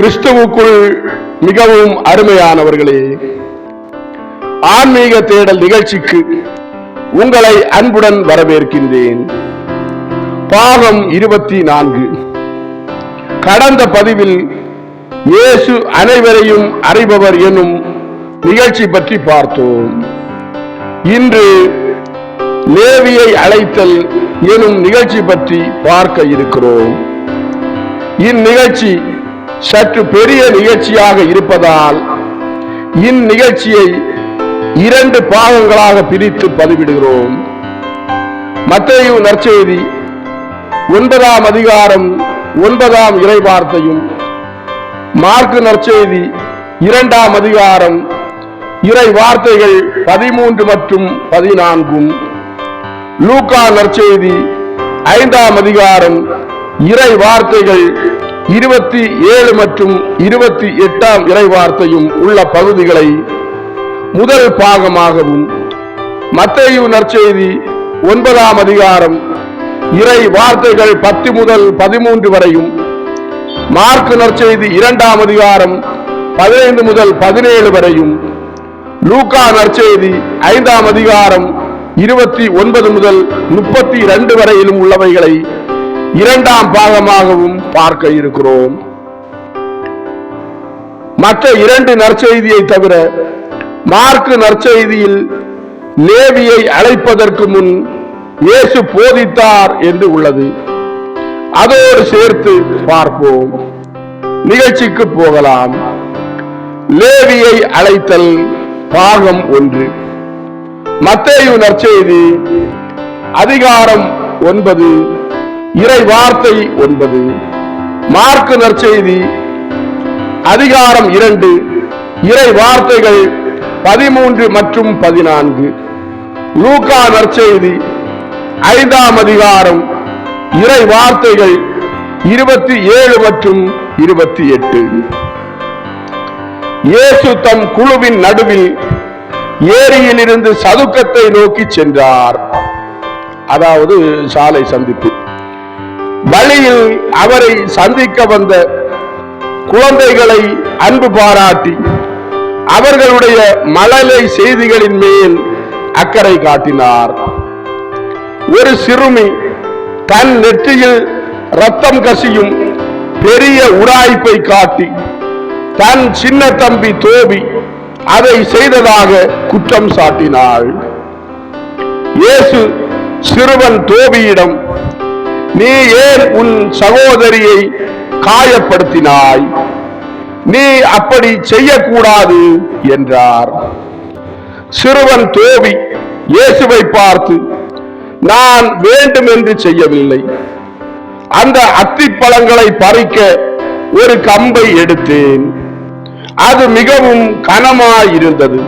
கிறிஸ்துவுக்குள் மிகவும் அருமையானவர்களே ஆன்மீக தேடல் நிகழ்ச்சிக்கு உங்களை அன்புடன் வரவேற்கின்றேன். பாகம் இருபத்தி நான்கு கடந்த பதிவில் இயேசு அனைவரையும் அறிபவர் எனும் நிகழ்ச்சி பற்றி பார்த்தோம். இன்று லேவியை அழைத்தல் எனும் நிகழ்ச்சி பற்றி பார்க்க இருக்கிறோம். இந்நிகழ்ச்சி சற்று பெரிய நிகழ்ச்சியாக இருப்பதால் இந்நிகழ்ச்சியை இரண்டு பாகங்களாக பிரித்து பதிவிடுகிறோம். மத்தையும் நற்செய்தி ஒன்பதாம் அதிகாரம் ஒன்பதாம் இறைவார்த்தையும் மார்க்கு நற்செய்தி இரண்டாம் அதிகாரம் இறை வார்த்தைகள் பதிமூன்று மற்றும் பதினான்கும் லூக்கா நற்செய்தி ஐந்தாம் அதிகாரம் இறை வார்த்தைகள் இருபத்தி ஏழு மற்றும் இருபத்தி எட்டாம் இறை வார்த்தையும் உள்ள பகுதிகளை முதல் பாகமாகவும் மத்தையு நற்செய்தி ஒன்பதாம் அதிகாரம் இறை வார்த்தைகள் பத்து முதல் பதிமூன்று வரையும் மார்க்கு நற்செய்தி இரண்டாம் அதிகாரம் பதினைந்து முதல் பதினேழு வரையும் லூகா நற்செய்தி ஐந்தாம் அதிகாரம் இருபத்தி ஒன்பது முதல் முப்பத்தி இரண்டு வரையிலும் உள்ளவைகளை இரண்டாம் பாகமாகவும் பார்க்க இருக்கிறோம். மற்ற இரண்டு நற்செய்தியை தவிர மார்க்கு நற்செய்தியில் லேவியை அழைப்பதற்கு முன் இயேசு போதித்தார் என்று உள்ளது. அதோடு சேர்த்து பார்ப்போம். நிகழ்ச்சிக்கு போகலாம். லேவியை அழைத்தல் பாகம் ஒன்று. மத்தேயு நற்செய்தி அதிகாரம் ஒன்பது. இறை வார்த்தை ஒன்பது. மார்க்கு நற்செய்தி அதிகாரம் இரண்டு. இறை வார்த்தைகள் பதிமூன்று மற்றும் பதினான்கு. லூகா நற்செய்தி ஐந்தாம் அதிகாரம். இறை வார்த்தைகள் இருபத்தி ஏழு மற்றும் இருபத்தி எட்டு. இயேசு தம் குழுவின் நடுவில் ஏரியிலிருந்து சதுக்கத்தை நோக்கி சென்றார். அதாவது சாலை சந்திப்பு. வழியில் அவரை சந்திக்க வந்த குழந்தைகளை அன்பு பாராட்டி அவர்களுடைய மழலை செய்திகளின் மேல் அக்கறை காட்டினார். ஒரு சிறுமி தன் நெற்றியில் ரத்தம் கசியும் பெரிய உராய்ப்பை காட்டி தன் சின்ன தம்பி தோபி அதை செய்ததாக குற்றம் சாட்டினாள். இயேசு சிறுவன் தோபியிடம் நீ ஏன் உன் சகோதரியை காயப்படுத்தினாய்? நீ அப்படி செய்யக்கூடாது என்றார். சிறுவன் தோவி இயேசுவை பார்த்து நான் வேண்டும் என்று செய்யவில்லை. அந்த அத்திப்பழங்களை பறிக்க ஒரு கம்பை எடுத்தேன். அது மிகவும் கனமாயிருந்தது.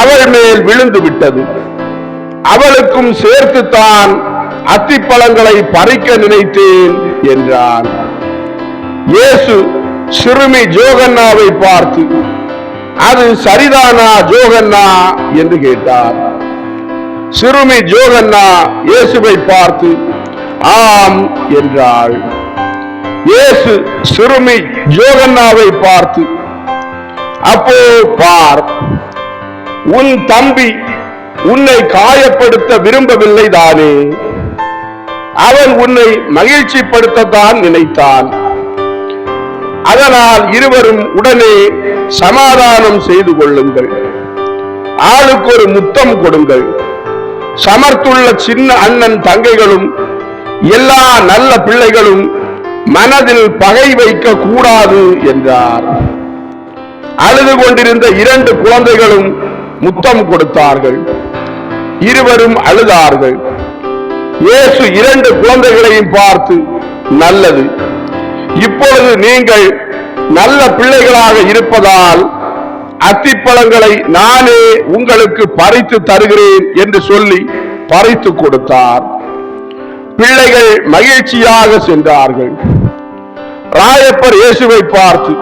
அவள் மேல் விழுந்து விட்டது அவளுக்கும் சேர்த்துத்தான் அத்திப்பழங்களை பறிக்க நினைத்தேன் என்றான். இயேசு சிறுமி ஜோகன்னாவை பார்த்து அது சரிதானா ஜோகன்னா? என்று கேட்டார். சிறுமி ஜோகன்னா இயேசுவை பார்த்து ஆம் என்றாள். இயேசு சிறுமி ஜோகன்னாவை பார்த்து அப்போ பார் உன் தம்பி உன்னை காயப்படுத்த விரும்பவில்லை தானே? அவன் உன்னை மகிழ்ச்சிப்படுத்தத்தான் நினைத்தான். அதனால் இருவரும் உடனே சமாதானம் செய்து கொள்ளுங்கள். ஆளுக்கு ஒரு முத்தம் கொடுங்கள். சமர்த்துள்ள சின்ன அண்ணன் தங்கைகளும் எல்லா நல்ல பிள்ளைகளும் மனதில் பகை வைக்க கூடாது என்றார். அழுது கொண்டிருந்த இரண்டு குழந்தைகளும் முத்தம் கொடுத்தார்கள். இருவரும் அழுதார்கள். இயேசு இரண்டு குழந்தைகளையும் பார்த்து நல்லது. இப்பொழுது நீங்கள் நல்ல பிள்ளைகளாக இருப்பதால் அத்திப்பழங்களை நானே உங்களுக்கு பறித்து தருகிறேன் என்று சொல்லி பறித்து கொடுத்தார். பிள்ளைகள் மகிழ்ச்சியாக சென்றார்கள். ராயப்பர் இயேசுவை பார்த்து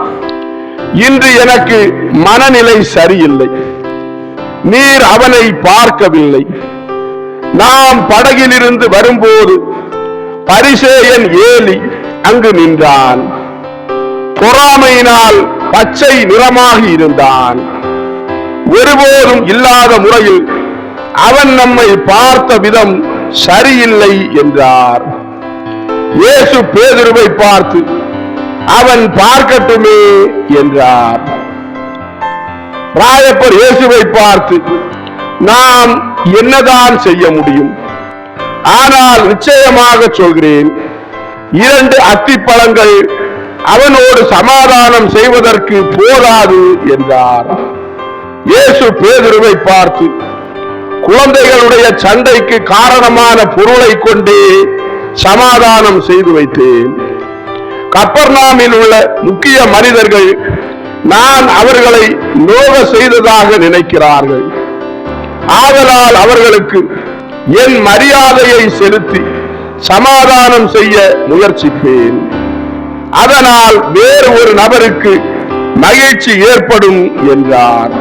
இன்று எனக்கு மனநிலை சரியில்லை. நீர் அவனை பார்க்கவில்லை. நாம் படகிலிருந்து வரும்போது பரிசேயன் ஏலி அங்கு நின்றான். பொறாமையினால் பச்சை நிறமாகி இருந்தான். ஒருபோதும் இல்லாத முறையில் அவன் நம்மை பார்த்த விதம் சரியில்லை என்றார். இயேசு பேதுருவை பார்த்து அவன் பார்க்கட்டுமே என்றார். ராயப்பர் இயேசுவை பார்த்து நாம் என்னதான் செய்ய முடியும்? ஆனால் நிச்சயமாக சொல்கிறேன் இரண்டு அத்திப்பழங்கள் அவனோடு சமாதானம் செய்வதற்கு போதாது என்றார். இயேசு பேதுருவை பார்த்து குழந்தைகளுடைய சண்டைக்கு காரணமான பொருளை கொண்டே சமாதானம் செய்து வைத்தேன். கப்பர்நாமில் உள்ள முக்கிய மனிதர்கள் நான் அவர்களை நோக செய்ததாக நினைக்கிறார்கள். ஆதலால் அவர்களுக்கு என் மரியாதையை செலுத்தி சமாதானம் செய்ய முயற்சிப்பேன். அதனால் வேறு ஒரு நபருக்கு மகிழ்ச்சி ஏற்படும் என்றார்.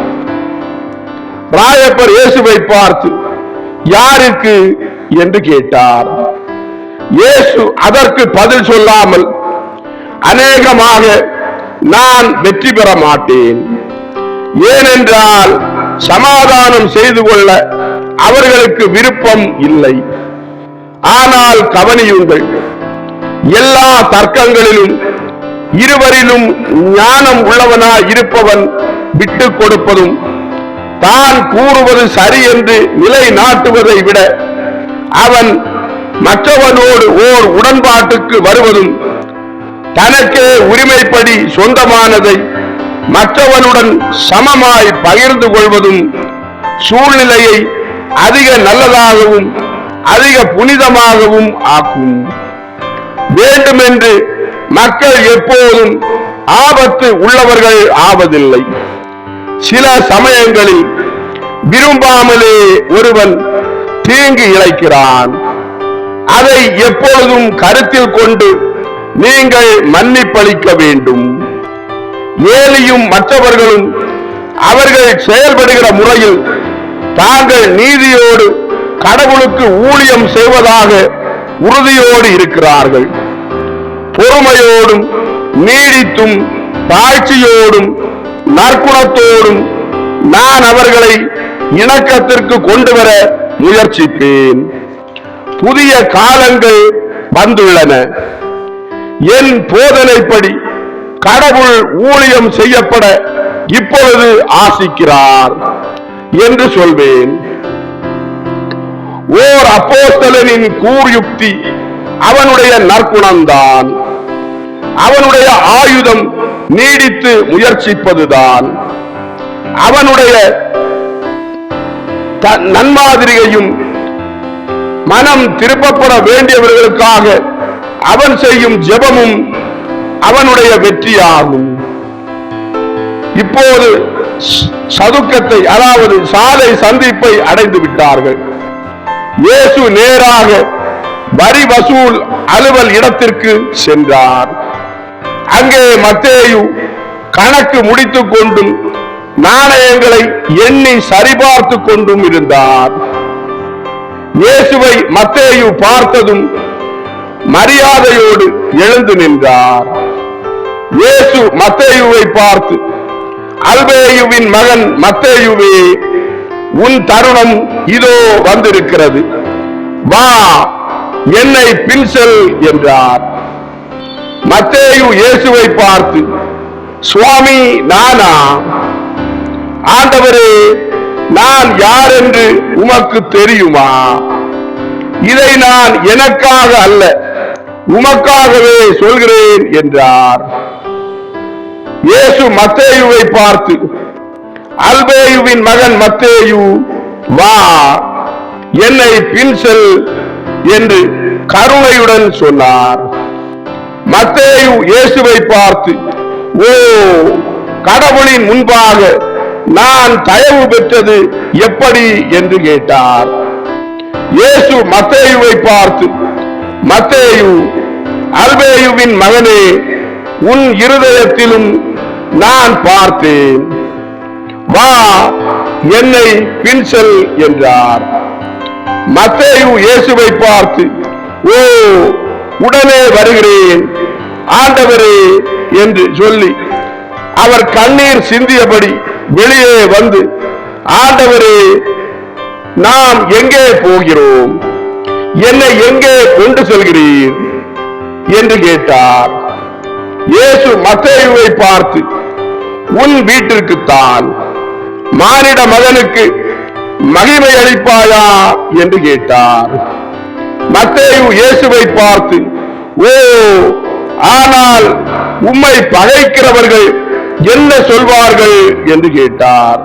ராயப்பர் இயேசுவை பார்த்து யாருக்கு? என்று கேட்டார். இயேசு அதற்கு பதில் சொல்லாமல் அநேகமாக நான் வெற்றி பெற மாட்டேன். ஏனென்றால் சமாதானம் செய்து கொள்ள அவர்களுக்கு விருப்பம் இல்லை. ஆனால் கவனியுங்கள் எல்லா தர்க்கங்களிலும் இருவரிலும் ஞானம் உள்ளவனாய் இருப்பவன் விட்டு கொடுப்பதும் தான் கூறுவது சரி என்று நிலை நாட்டுவதை விட அவன் மற்றவனோடு ஓர் உடன்பாட்டுக்கு வருவதும் தனக்கே உரிமைப்படி சொந்தமானதை மற்றவனுடன் சமமாய் பகிர்ந்து கொள்வதும் சூழ்நிலையை அதிக நல்லதாகவும் அதிக புனிதமாகவும் ஆக்கும். வேண்டுமென்று மக்கள் எப்போதும் ஆபத்து உள்ளவர்கள் ஆவதில்லை. சில சமயங்களில் விரும்பாமலே ஒருவன் தீங்கு இழைக்கிறான். அதை எப்பொழுதும் கருத்தில் கொண்டு நீங்கள் மன்னிப்பளிக்க வேண்டும். ஏலியும் மற்றவர்களும் அவர்கள் செயல்படுகிற முறையில் தாங்கள் நீதியோடு கடவுளுக்கு ஊழியம் செய்வதாக உறுதியோடு இருக்கிறார்கள். பொறுமையோடும் நீடித்தும் தாழ்ச்சியோடும் நற்குணத்தோடும் நான் அவர்களை இணக்கத்திற்கு கொண்டு வர முயற்சிப்பேன். புதிய காலங்கள் வந்துள்ளன. என் போதனைப்படி கடவுள் ஊழியம் செய்யப்பட இப்பொழுது ஆசிக்கிறார் என்று சொல்வேன். ஓர் அப்போஸ்தலனின் கூர்யுக்தி அவனுடைய நற்குணம்தான். அவனுடைய ஆயுதம் நீடித்து முயற்சிப்பதுதான். அவனுடைய நன்மாதிரியையும் மனம் திருப்பப்பட வேண்டியவர்களுக்காக அவன் செய்யும் ஜெபமும் அவனுடைய வெற்றியாகும். இப்போது சதுக்கத்தை அதாவது சாலை சந்திப்பை அடைந்து விட்டார்கள். இயேசு நேராக வரி வசூல் அலுவல் இடத்திற்கு சென்றார். அங்கே மத்தேயு கணக்கு முடித்துக் கொண்டும் நாணயங்களை எண்ணி சரிபார்த்து கொண்டும் இருந்தார். இயேசுவை மத்தேயு பார்த்ததும் மரியாதையோடு எழுந்து நின்றார். இயேசு மத்தேயுவை பார்த்து அல்பேயுவின் மகன் மத்தேயுவே உன் தருணம் இதோ வந்திருக்கிறது. வா என்னை பின்செல் என்றார். மத்தேயு இயேசுவை பார்த்து சுவாமி நானா? ஆண்டவரே நான் யார் என்று உமக்கு தெரியுமா? இதை நான் எனக்காக அல்ல உமக்காகவே சொல்கிறேன் என்றார். இயேசு மத்தேயுவை பார்த்து அல்பேயுவின் மகன் மத்தேயு வா என்னை பின் செல் என்று கருணையுடன் சொன்னார். மத்தேயு இயேசுவை பார்த்து ஓ கடவுளின் முன்பாக நான் தயவு பெற்றது எப்படி என்று கேட்டார். இயேசு மத்தேயுவை பார்த்து மத்தேயு அல்பேயுவின் மகனே உன் இருதயத்திலும் நான் பார்த்தேன். வா என்னை பின் செல் என்றார். மத்தேயு இயேசுவை பார்த்து ஓ உடனே வருகிறேன் ஆண்டவரே என்று சொல்லி அவர் கண்ணீர் சிந்தியபடி வெளியே வந்து ஆண்டவரே நாம் எங்கே போகிறோம்? என்னை எங்கே கொண்டு செல்கிறீர்? என்று கேட்டார். இயேசு மத்தேயுவை பார்த்து உன் வீட்டிற்குத்தான் மானிட மகனுக்கு மகிமை அளிப்பாயா என்று கேட்டார். மத்தேயு இயேசுவை பார்த்து ஓ ஆனால் உம்மை பகைக்கிறவர்கள் என்ன சொல்வார்கள்? என்று கேட்டார்.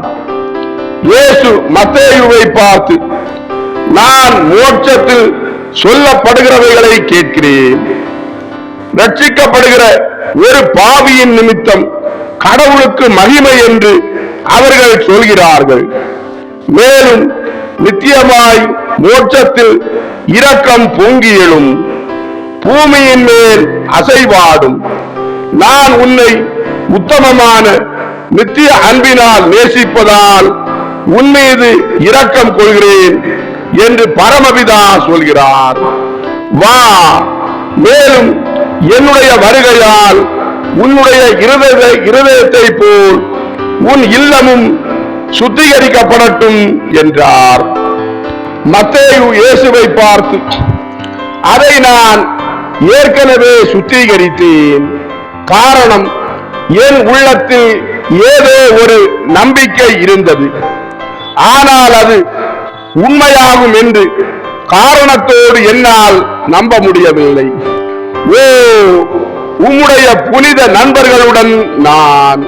இயேசு மத்தேயுவை பார்த்து நான் மோட்சத்தில் சொல்லப்படுகிறவைகளை கேட்கிறேன். ரட்சிக்கப்படுகிற ஒரு பாவியின் நிமித்தம் கடவுளுக்கு மகிமை என்று அவர்கள் சொல்கிறார்கள். மேலும் நித்தியமாய் மோட்சத்தில் இரக்கம் பொங்கி எழும். பூமியின் மேல் அசைவாடும். நான் உன்னை உத்தமமான நித்திய அன்பினால் நேசிப்பதால் உன் மீது இரக்கம் கொள்கிறேன் என்று பரமபிதா சொல்கிறார். வா மேலும் என்னுடைய வருகையால் உன்னுடைய இருதய இருதயத்தை போல் உன் இல்லமும் சுத்திகரிக்கப்படட்டும் என்றார். மத்தேயு இயேசுவை பார்த்து அதை நான் ஏற்கனவே சுத்திகரித்தேன். காரணம் என் உள்ளத்தில் ஏதோ ஒரு நம்பிக்கை இருந்தது. ஆனால் அது உண்மையாகும் என்று காரணத்தோடு என்னால் நம்ப முடியவில்லை. ஓ உம்முடைய புனித நண்பர்களுடன் நான்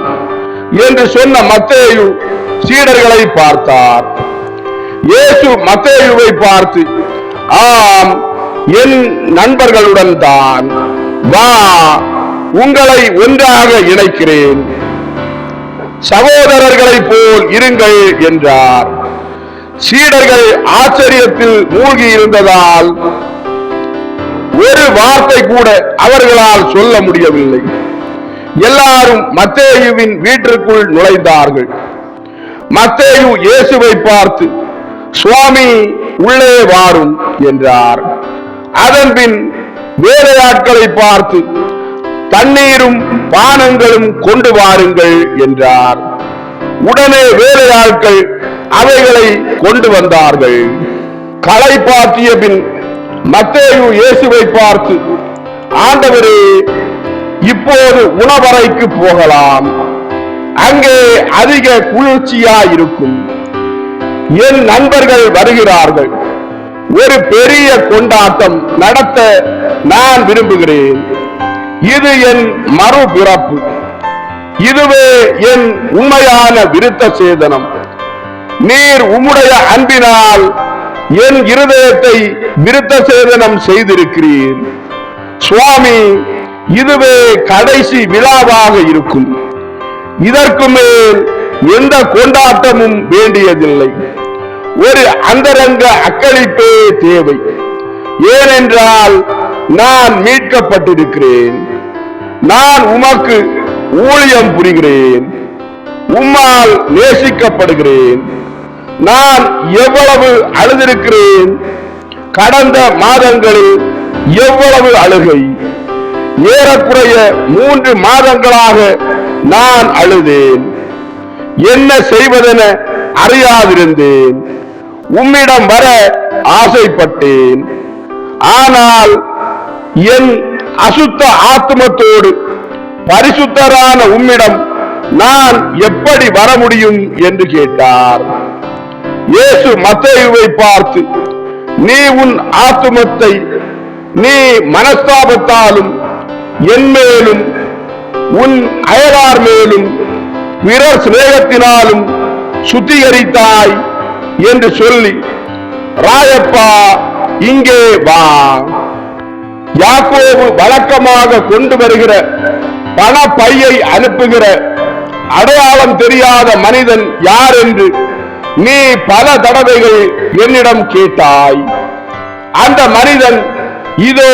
என்று சொன்ன மத்தேயு சீடர்களை பார்த்தார். இயேசு மத்தேயுவை பார்த்து ஆம் என் நண்பர்களுடன் தான். வா உங்களை ஒன்றாக இணைக்கிறேன். சகோதரர்களைப் போல் இருங்கள் என்றார். சீடர்கள் ஆச்சரியத்தில் மூழ்கி இருந்ததால் ஒரு வார்த்தை கூட அவர்களால் சொல்ல முடியவில்லை. எல்லாரும் மத்தேயுவின் வீட்டிற்குள் நுழைந்தார்கள். மத்தேயு இயேசுவை பார்த்து சுவாமி உள்ளே வாரும் என்றார். அதன்பின் வேலையாட்களை பார்த்து தண்ணீரும் பானங்களும் கொண்டு வாருங்கள் என்றார். உடனே வேலையாட்கள் அவைகளை கொண்டு வந்தார்கள். களை பாத்திய பின் மத்தேயு இயேசுவை பார்த்து ஆண்டவரே இப்போது உணவறைக்கு போகலாம். அங்கே அதிக குளிர்ச்சியா இருக்கும் என் நண்பர்கள் வருகிறார்கள். ஒரு பெரிய கொண்டாட்டம் நடத்த நான் விரும்புகிறேன். இது என் மறுபிறப்பு. இதுவே என் உண்மையான விருத்த சேதனம். நீர் உம்முடைய அன்பினால் என் இருதயத்தை விருத்த சேதனம் செய்திருக்கிறீர். சுவாமி இதுவே கடைசி விழாவாக இருக்கும். இதற்கு மேல் எந்த கொண்டாட்டமும் வேண்டியதில்லை. ஒரு அந்தரங்க அக்களிப்பே தேவை. ஏனென்றால் நான் மீட்கப்பட்டிருக்கிறேன். நான் உமக்கு ஊழியம் புரிகிறேன். உம்மால் நேசிக்கப்படுகிறேன். நான் எவ்வளவு அழுதிருக்கிறேன்? கடந்த மாதங்களில் எவ்வளவு அழுகை? ஏறக்குறைய மூன்று மாதங்களாக நான் அழுதேன். என்ன செய்வதென அறியாதிருந்தேன். உம்மிடம் வர ஆசைப்பட்டேன். ஆனால் என் அசுத்த ஆத்மத்தோடு பரிசுத்தரான உம்மிடம் நான் எப்படி வர முடியும் என்று கேட்டார். இயேசு மத்தேயுவை பார்த்து நீ உன் ஆத்துமத்தை நீ மனஸ்தாபத்தாலும் என் மேலும் உன் அயலார் மேலும் பிறர் சிநேகத்தினாலும் சுத்திகரித்தாய் என்று சொல்லி ராயப்பா இங்கே வா. யாக்கோவு வழக்கமாக கொண்டு வருகிற பண பையை அனுப்புகிற அடையாளம் தெரியாத மனிதன் யார் என்று நீ பல தடவைகள் என்னிடம் கேட்டாய். அந்த மனிதன் இதோ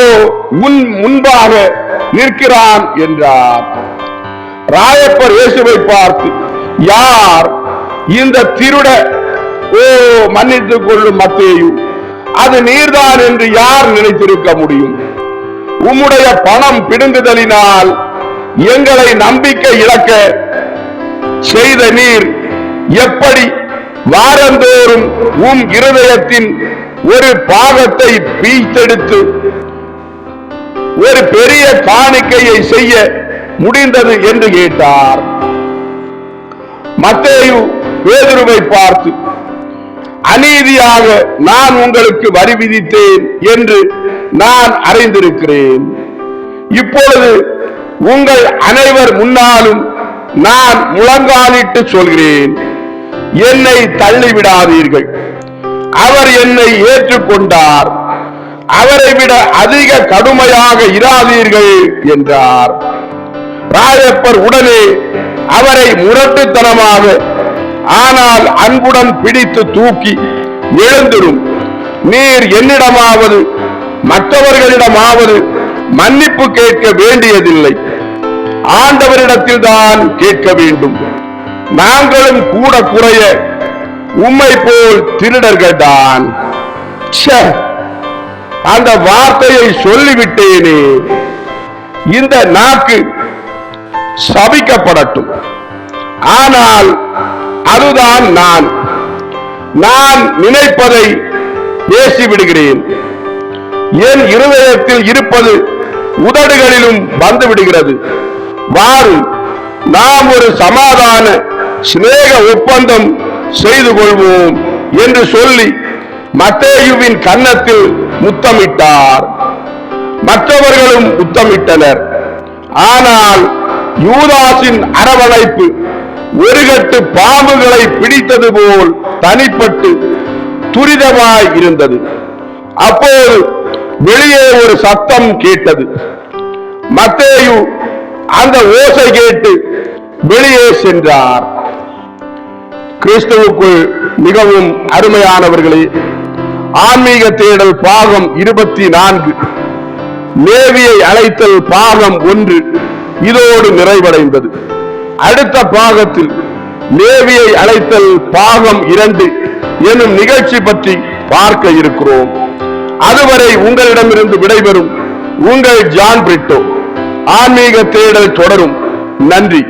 உன் முன்பாக நிற்கிறான் என்றார். ராயப்பர் இயேசுவை பார்த்து யார் இந்த திருட? ஓ மன்னித்துக் கொள்ளும் மத்தேயும் அது நீர்தான் என்று யார் நினைத்திருக்க முடியும்? உம்முடைய பணம் பிடுங்குதலினால் எங்களை நம்பிக்கை இழக்க செய்த நீர் எப்படி வாரந்தோறும் உம் இருதயத்தின் ஒரு பாகத்தை பீச்செடுத்து ஒரு பெரிய காணிக்கையை செய்ய முடிந்தது என்று கேட்டார். மத்தேயு பேதுருவை பார்த்து அநீதியாக நான் உங்களுக்கு வரி விதித்தேன் என்று நான் அறிந்திருக்கிறேன். இப்பொழுது உங்கள் அனைவர் முன்னாலும் நான் முழங்காலிட்டு சொல்கிறேன். என்னை தள்ளிவிடாதீர்கள். அவர் என்னை ஏற்றுக்கொண்டார். அவரை விட அதிக கடுமையாக இராதீர்கள் என்றார். ராயப்பர் உடனே அவரை முரட்டுத்தனமாக ஆனால் அன்புடன் பிடித்து தூக்கி எழுந்திரும். நீர் என்னிடமாவது மற்றவர்களிடமாவது மன்னிப்பு கேட்க வேண்டியதில்லை. ஆண்டவரிடத்தில் தான் கேட்க வேண்டும். நாங்களும் கூட குறைய உம்மை போல் திருடர்கள் தான். அந்த வார்த்தையை சொல்லிவிட்டேனே. இந்த நாக்கு சபிக்கப்படட்டும். ஆனால் அதுதான் நான். நான் நினைப்பதை பேசிவிடுகிறேன். என் இருதயத்தில் இருப்பது உதடுகளிலும் வந்துவிடுகிறது. வாரும் நாம் ஒரு சமாதான சிநேக ஒப்பந்தம் செய்து கொள்வோம் என்று சொல்லி மத்தேயுவின் கன்னத்தில் முத்தமிட்டார். மற்றவர்களும் முத்தமிட்டனர். ஆனால் யூதாசின் அரவணைப்பு ஒரு கட்டு பாம்புகளை பிடித்தது போல் தனிப்பட்டு துரிதமாய் இருந்தது. அப்போது வெளியே ஒரு சத்தம் கேட்டது. மத்தேயு அந்த ஓசை கேட்டு வெளியே சென்றார். கிறிஸ்துவுக்குள் மிகவும் அருமையானவர்களே ஆன்மீக தேடல் பாகம் இருபத்தி நான்கு நேவியை அழைத்தல் பாகம் ஒன்று இதோடு நிறைவடைந்தது. அடுத்த பாகத்தில் நேவியை அழைத்தல் பாகம் இரண்டு எனும் நிகழ்ச்சி பற்றி பார்க்க இருக்கிறோம். அதுவரை உங்களிடமிருந்து விடைபெறும் உங்கள் ஜான் பிரிட்டோ. ஆன்மீக தேடல் தொடரும். நன்றி.